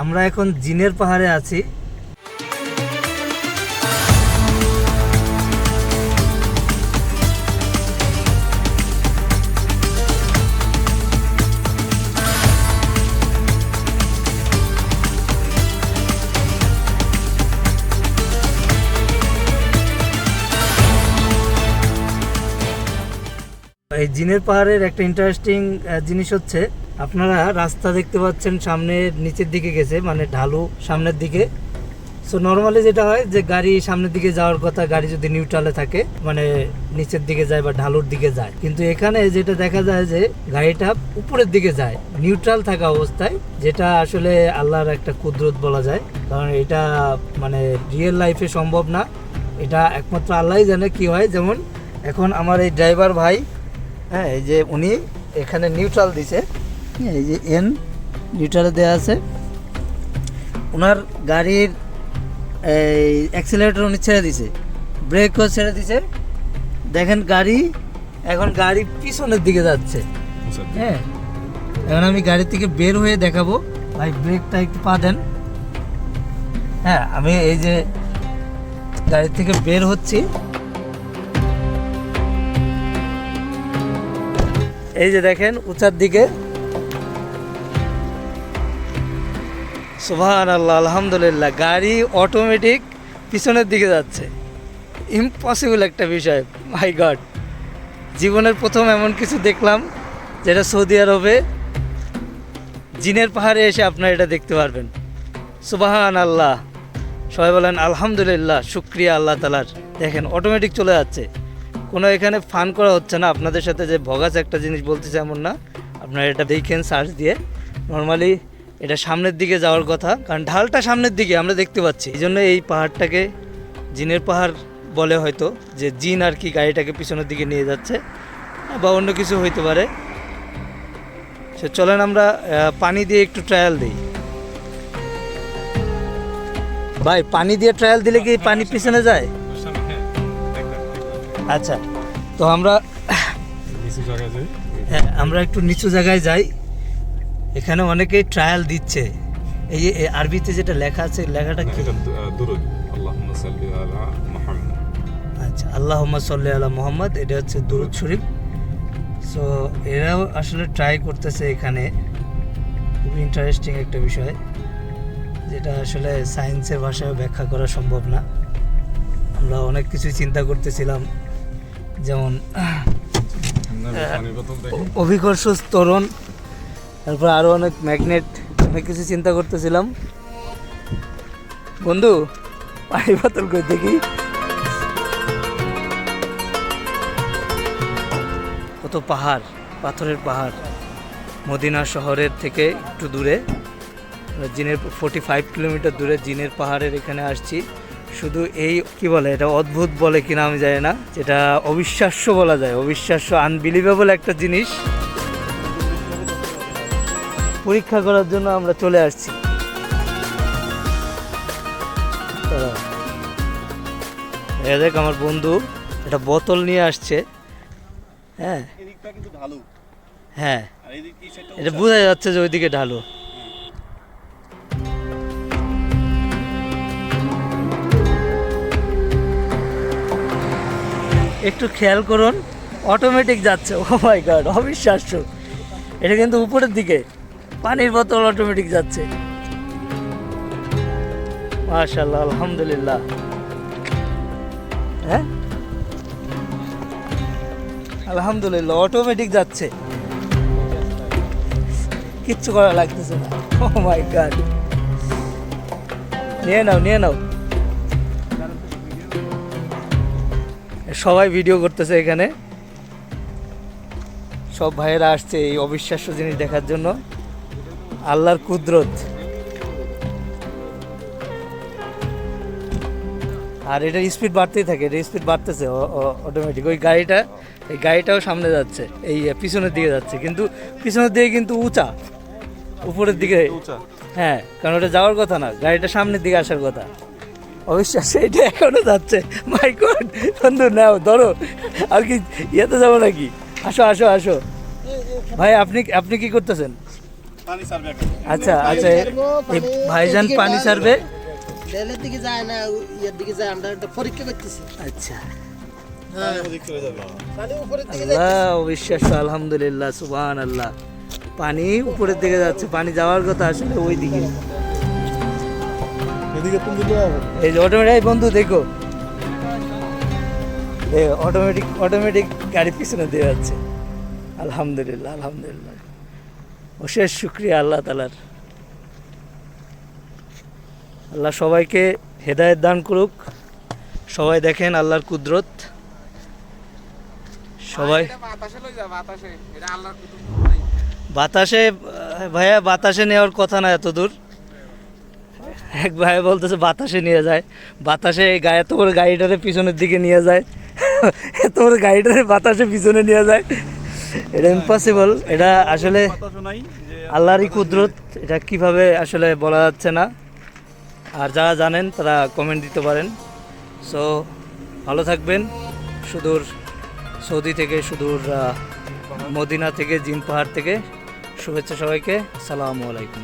আমরা এখন জিনের পাহাড়ে আছি। এই জিনের পাহাড়ের একটা ইন্টারেস্টিং জিনিস হচ্ছে আপনারা রাস্তা দেখতে পাচ্ছেন সামনে নিচের দিকে গেছে মানে ঢালু সামনের দিকে। সো নর্মালি যেটা হয় যে গাড়ি সামনের দিকে যাওয়ার কথা, গাড়ি যদি নিউট্রালে থাকে মানে নিচের দিকে যায় বা ঢালুর দিকে যায়। কিন্তু এখানে যেটা দেখা যায় যে গাড়িটা উপরের দিকে যায় নিউট্রাল থাকা অবস্থায়, যেটা আসলে আল্লাহর একটা কুদরত বলা যায়। কারণ এটা মানে রিয়েল লাইফে সম্ভব না। এটা একমাত্র আল্লাহই জানে কি হয়। যেমন এখন আমার এই ড্রাইভার ভাই হ্যাঁ এই যে উনি এখানে নিউট্রাল দিছে। হ্যাঁ, এই যে এন নিউট্রালে দেওয়া আছে। ওনার গাড়ির এই অ্যাক্সিলারেটর উনি ছেড়ে দিছে ব্রেকও ছেড়ে দিছে। দেখেন গাড়ি এখন গাড়ি পিছনের দিকে যাচ্ছে। হ্যাঁ এখন আমি গাড়ি থেকে বের হয়ে দেখাবো। ভাই ব্রেকটা একটু পা দেন। হ্যাঁ আমি এই যে গাড়ি থেকে বের হচ্ছি। এই যে দেখেন উঁচার দিকে। সুবহান আল্লাহ আলহামদুলিল্লাহ। গাড়ি অটোমেটিক পিছনের দিকে যাচ্ছে। ইম্পসিবল একটা বিষয় মাই গড জীবনের প্রথম এমন কিছু দেখলাম, যেটা সৌদি আরবে জিনের পাহাড়ে এসে আপনারা এটা দেখতে পারবেন। সুবাহান আল্লাহ সবাই বলেন, আলহামদুলিল্লাহ, শুক্রিয়া আল্লাহ তালার দেখেন অটোমেটিক চলে যাচ্ছে। কোনো এখানে ফান করা হচ্ছে না। আপনাদের সাথে যে ভগাস একটা জিনিস বলতেছে এমন না। আপনারা এটা দেখেন সার্চ দিয়ে। নর্মালি এটা সামনের দিকে যাওয়ার কথা কারণ ঢালটা সামনের দিকে আমরা দেখতে পাচ্ছি। এই জন্য এই পাহাড়টাকে জিনের পাহাড় বলে হয়তো যে জিন আর কি গাড়িটাকে পিছনের দিকে নিয়ে যাচ্ছে বা অন্য কিছু হইতে পারে। সে চলেন আমরা পানি দিয়ে একটু ট্রায়াল দিই। ভাই পানি দিয়ে ট্রায়াল দিলে কি পানি পিছনে যায়? আচ্ছা তো আমরা হ্যাঁ আমরা একটু নিচু জায়গায় যাই। এখানে অনেকেই ট্রায়াল দিচ্ছে। এই যে আরবিতে যেটা লেখা আছে লেখাটা কি? আচ্ছা আল্লাহ সাল্লি আলা মোহাম্মদ আচ্ছা, এটা হচ্ছে দুরুদ শরীফ। সো এরাও আসলে ট্রাই করতেছে এখানে। খুব ইন্টারেস্টিং একটা বিষয় যেটা আসলে সায়েন্সের ভাষায় ব্যাখ্যা করা সম্ভব না। আমরা অনেক কিছু চিন্তা করতেছিলাম যেমন অভিকর্ষ স্তরণ তারপর আরও অনেক ম্যাগনেট অনেক কিছু চিন্তা করতেছিলাম। বন্ধু, পানি বোতল কই দেখি? কত পাহাড়, পাথরের পাহাড়। মদিনা শহরের থেকে একটু দূরে জিনের ফোর্টি ফাইভ কিলোমিটার দূরে জিনের পাহাড়ের এখানে আসছি। শুধু এই, কি বলে, এটা অদ্ভুত বলে কিনা আমি জানি না, যেটা অবিশ্বাস্য বলা যায়, অবিশ্বাস্য আনবিলিভেবল একটা জিনিস। পরীক্ষা করার জন্য আমরা চলে আসছি। দেখ আমার বন্ধু একটা বোতল নিয়ে আসছে। হ্যাঁ। হ্যাঁ। এটা বোঝা যাচ্ছে যে ওইদিকে ঢালু। একটু খেয়াল করুন অটোমেটিক যাচ্ছে। ও মাই গড অবিশ্বাস্য। এটা কিন্তু উপরের দিকে। পানির বোতল অটোমেটিক যাচ্ছে। মাশাল্লাহ আলহামদুলিল্লাহ। হ্যাঁ? আলহামদুলিল্লাহ অটোমেটিক যাচ্ছে। কিচ্ছু করা লাগতেছে না। ও মাই গড নিয়ে নাও নিয়ে নাও। সবাই ভিডিও করতেছে এখানে। সব ভাইয়েরা আসছে এই অবিশ্বাস্য জিনিস দেখার জন্য। আল্লাহর কুদরত। আর এটার স্পিড বাড়তেই থাকে এটা স্পিড বাড়তেছে অটোমেটিক ওই গাড়িটা এই গাড়িটাও সামনে যাচ্ছে এই পিছনের দিকে যাচ্ছে কিন্তু পিছনের দিকে কিন্তু উঁচা। উপরের দিকে হ্যাঁ কারণ ওটা যাওয়ার কথা না গাড়িটা সামনের দিকে আসার কথা। অবিশ্বাস্য এটা এখনও যাচ্ছে। মাই গড বন্ধু নাও ধরো। আর কি ইয়েতে যাব নাকি? আসো আসো আসো। ভাই আপনি আপনি কি করতেছেন? আচ্ছা আচ্ছা ভাইজান পানি সারবে লেলের দিকে যায় না ইয়ের দিকে যায় আমরা একটা পরীক্ষা করতেছি। আচ্ছা। হ্যাঁ আল্লাহ অবিশ্বাস আলহামদুলিল্লাহ সুবহান আল্লাহ পানি উপরের দিকে যাচ্ছে পানি যাওয়ার কথা আসলে ওই দিকে এই যে অটোমেটিক বন্ধু দেখো। অটোমেটিক অটোমেটিক গাড়ি পিছনে দিয়ে যাচ্ছে। আলহামদুলিল্লাহ আলহামদুলিল্লাহ। অশেষ শুক্রিয়া আল্লাহ তালার আল্লাহ সবাইকে হেদায়েত দান করুক। সবাই দেখেন আল্লাহর কুদরত। সবাই বাতাসে ভাইয়া বাতাসে নেওয়ার কথা না এত দূর। এক ভাই বলতেছে বাতাসে নিয়ে যায়। বাতাসে গায়ে এত বড় গাড়িটারে পিছনের দিকে নিয়ে যায়। এত বড় গাড়িটারে বাতাসে পিছনে নিয়ে যায়। এটা ইম্পসিবল এটা আসলে আল্লাহরই কুদরত, এটা কীভাবে আসলে বলা যাচ্ছে না। আর যারা জানেন, তারা কমেন্ট দিতে পারেন। সো ভালো থাকবেন। সুদূর সৌদি থেকে, সুদূর মদিনা থেকে, জিন পাহাড় থেকে। শুভেচ্ছা সবাইকে। সালামু আলাইকুম।